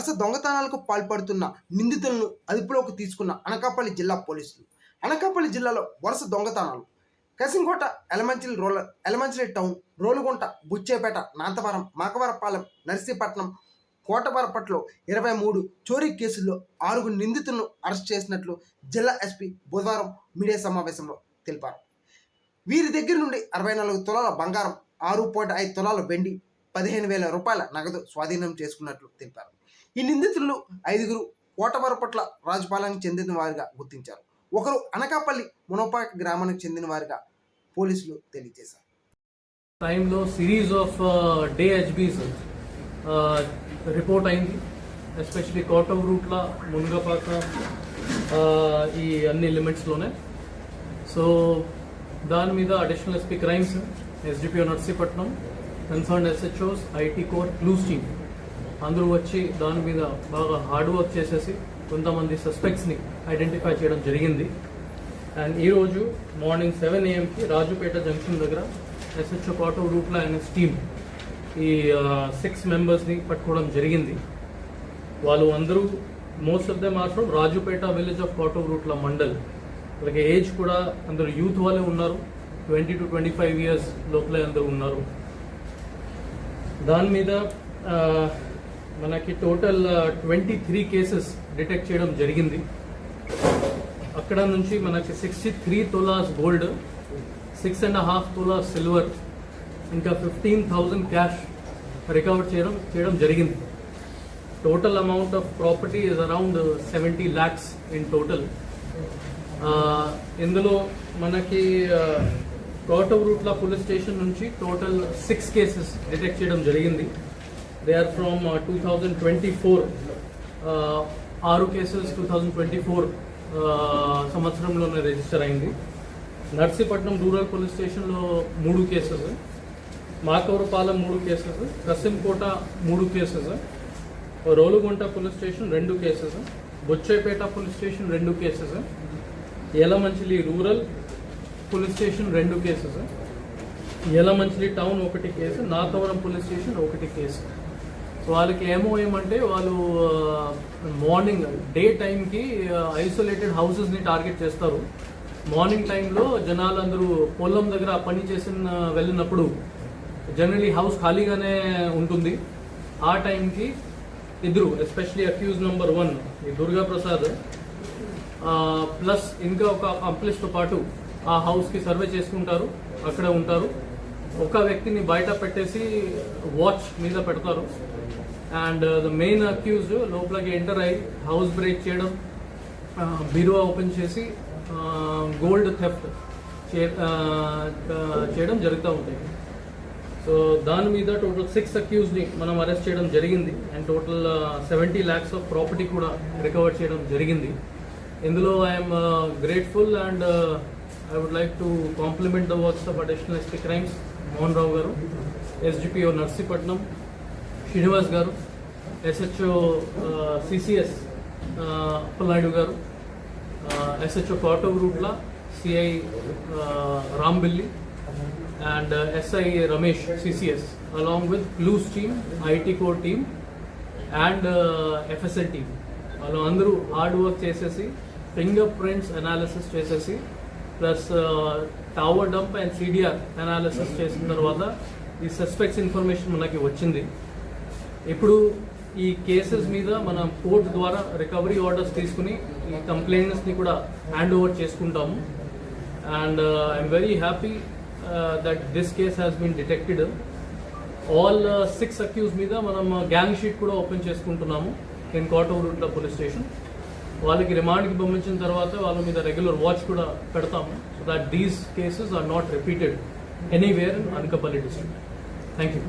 వరుస దొంగతనాలకు పాల్పడుతున్న నిందితులను అదుపులోకి తీసుకున్న అనకాపల్లి జిల్లా పోలీసులు. అనకాపల్లి జిల్లాలో వరుస దొంగతనాలు. కసింకోట ఎలమంచిలి రోల ఎలమంచిలి టౌన్ రోలుగుంట బుచ్చేపేట నాంతవరం మాకవరపాలెం నర్సీపట్నం కోటవరపట్లో ఇరవై మూడు చోరీ కేసుల్లో ఆరుగురు నిందితులను అరెస్ట్ చేసినట్లు జిల్లా ఎస్పీ బుధవారం మీడియా సమావేశంలో తెలిపారు. వీరి దగ్గర నుండి అరవై నాలుగు తులాల బంగారం ఆరు పాయింట్ ఐదు తులాల వెండి పదిహేను వేల రూపాయల నగదు స్వాధీనం చేసుకున్నట్లు తెలిపారు. ఈ నిందితులు ఐదుగురు కోటవరపట్ల రాజపాలెంకి చెందిన వారిగా గుర్తించారు. ఒకరు అనకాపల్లి మునపాక గ్రామానికి చెందిన వారిగా పోలీసులు తెలియజేశారు. టైంలో series of day HBs report అయింది. ఎస్పెషలీ కోటవ్ రూట్ల మునగపాక ఈ అన్ని లిమిట్స్లోనే సో దాని మీద additional SP crimes SDPO Narsipatnam concern SHOs IT core clues team. అందరూ వచ్చి దాని మీద బాగా హార్డ్ వర్క్ చేసేసి కొంతమంది సస్పెక్ట్స్ని ఐడెంటిఫై చేయడం జరిగింది. అండ్ ఈరోజు మార్నింగ్ సెవెన్ ఏఎంకి రాజుపేట జంక్షన్ దగ్గర ఎస్హెచ్ఓ పాటు రూట్లో ఆయన టీమ్ ఈ సిక్స్ మెంబర్స్ని పట్టుకోవడం జరిగింది. వాళ్ళు అందరూ most of them are from Rajupeta village of Kotavuratla mandal. అలాగే ఏజ్ కూడా అందరూ యూత్ వాళ్ళే ఉన్నారు. Twenty two twenty five years లోపలే అందరూ ఉన్నారు. దాని మీద మనకి total twenty three cases detect చేయడం జరిగింది. అక్కడ నుంచి మనకి sixty three tolas gold six and half tolas silver ఇంకా ఫిఫ్టీన్ థౌజండ్ క్యాష్ రికవర్ చేయడం చేయడం జరిగింది. Total amount of property is around seventy lakhs in total ఇందులో మనకి కోటవ్ రూట్ల పోలీస్ స్టేషన్ నుంచి టోటల్ సిక్స్ కేసెస్ డిటెక్ట్ చేయడం జరిగింది. They are from two thousand twenty four ఆరు cases two thousand twenty four సంవత్సరంలోనే రిజిస్టర్ అయింది. నర్సీపట్నం రూరల్ పోలీస్ స్టేషన్లో మూడు కేసెస్ మాకవరపాలెం మూడు కేసెస్ కసింకోట మూడు కేసెస్ రోలుగుంట పోలీస్ స్టేషన్ రెండు కేసెస్ బొచ్చేపేట పోలీస్ స్టేషన్ రెండు cases Yelamanchili rural police station రెండు కేసెస్ యలమంచిలి టౌన్ ఒకటి కేసు నాతవరం పోలీస్ స్టేషన్ ఒకటి కేసు సో వాళ్ళకి ఏమో ఏమంటే వాళ్ళు మార్నింగ్ డే టైంకి ఐసోలేటెడ్ హౌసెస్ని టార్గెట్ చేస్తారు. మార్నింగ్ టైంలో జనాలందరూ పొలం దగ్గర పని చేసిన వెళ్ళినప్పుడు జనరలీ హౌస్ ఖాళీగానే ఉంటుంది. ఆ టైంకి ఇద్దరు ఎస్పెషలీ అక్యూజ్ నెంబర్ వన్ ఈ దుర్గా ప్రసాద్ ప్లస్ ఇంకా ఒక కంప్లీస్తో పాటు ఆ హౌస్కి సర్వే చేసుకుంటారు. అక్కడ ఉంటారు. ఒక వ్యక్తిని బయట పెట్టేసి వాచ్ మీద పెడతారు. అండ్ ద మెయిన్ అక్యూజ్ లోపలికి ఎంటర్ అయ్యి హౌస్ బ్రేక్ చేయడం uh, బీరువా ఓపెన్ చేసి uh, గోల్డ్ థెఫ్ట్ uh, చేయడం జరుగుతూ ఉంటాయి సో దాని మీద టోటల్ సిక్స్ అక్యూజ్ని మనం అరెస్ట్ చేయడం జరిగింది. And total seventy lakhs of property కూడా రికవర్ చేయడం జరిగింది. ఇందులో I'm grateful and I would like to compliment the works of additional SP crimes Mohan Rao garu SDPO Narsipatnam Srinivas garu SHO CCS Appalanaidu garu SHO Kotavuratla CI Rambilli and SI Ramesh CCS along with clues team IT core team and FSL team. వాళ్ళు అందరూ hard work చేసేసి finger prints analysis చేసేసి plus tower dump and CDR analysis చేసిన తర్వాత ఈ suspects information మనకి వచ్చింది. ఇప్పుడు ఈ కేసెస్ మీద మనం కోర్ట్ ద్వారా రికవరీ ఆర్డర్స్ తీసుకుని ఈ కంప్లైంట్స్ని కూడా హ్యాండ్ ఓవర్ చేసుకుంటాము. And I'm very happy that this case has been detected all six accuse మీద మనం గ్యాంగ్ షీట్ కూడా ఓపెన్ చేసుకుంటున్నాము. In Kotauratla police station వాళ్ళకి రిమాండ్కి పంపించిన తర్వాత వాళ్ళ మీద రెగ్యులర్ వాచ్ కూడా పెడతాము. So that these cases are not repeated anywhere in Anakapalli district thank you